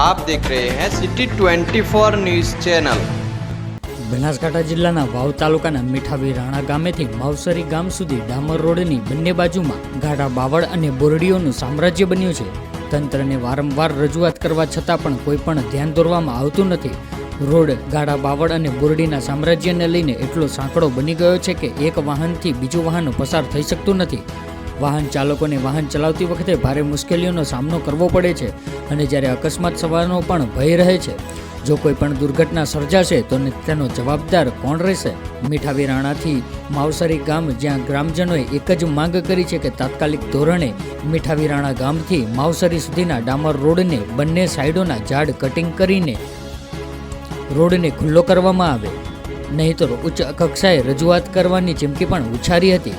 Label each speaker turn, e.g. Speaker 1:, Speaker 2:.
Speaker 1: આપ દેખ રહે હૈ સિટી 24 ન્યૂઝ ચેનલ.
Speaker 2: બનાસકાંઠા જિલ્લાના વાવ તાલુકાના મીઠાવી રાણા ગામેથી માવસરી ગામ સુધી ડામર રોડની બંને બાજુમાં ગાઢા બાવળ અને બોરડીઓનું સામ્રાજ્ય બન્યું છે. તંત્રને વારંવાર રજૂઆત કરવા છતાં પણ કોઈ પણ ધ્યાન દોરવામાં આવતું નથી. રોડ, ગાઢા બાવળ અને બોરડીના સામ્રાજ્યને લઈને એટલો સાંકડો બની ગયો છે કે એક વાહનથી બીજું વાહન પસાર થઈ શકતું નથી. વાહન ચાલકોને વાહન ચલાવતી વખતે ભારે મુશ્કેલીઓનો સામનો કરવો પડે છે અને જ્યારે અકસ્માત સવારનો પણ ભય રહે છે. જો કોઈ પણ દુર્ઘટના સર્જાશે, તો તેનો જવાબદાર કોણ રહેશે? મીઠાવી રાણાથી માવસરી ગામ, જ્યાં ગ્રામજનોએ એક જ માંગ કરી છે કે તાત્કાલિક ધોરણે મીઠાવી રાણા ગામથી માવસરી સુધીના ડામર રોડને બંને સાઈડોના ઝાડ કટિંગ કરીને રોડને ખુલ્લો કરવામાં આવે. નહીં તો ઉચ્ચ કક્ષાએ રજૂઆત કરવાની ચીમકી પણ ઉછારી હતી.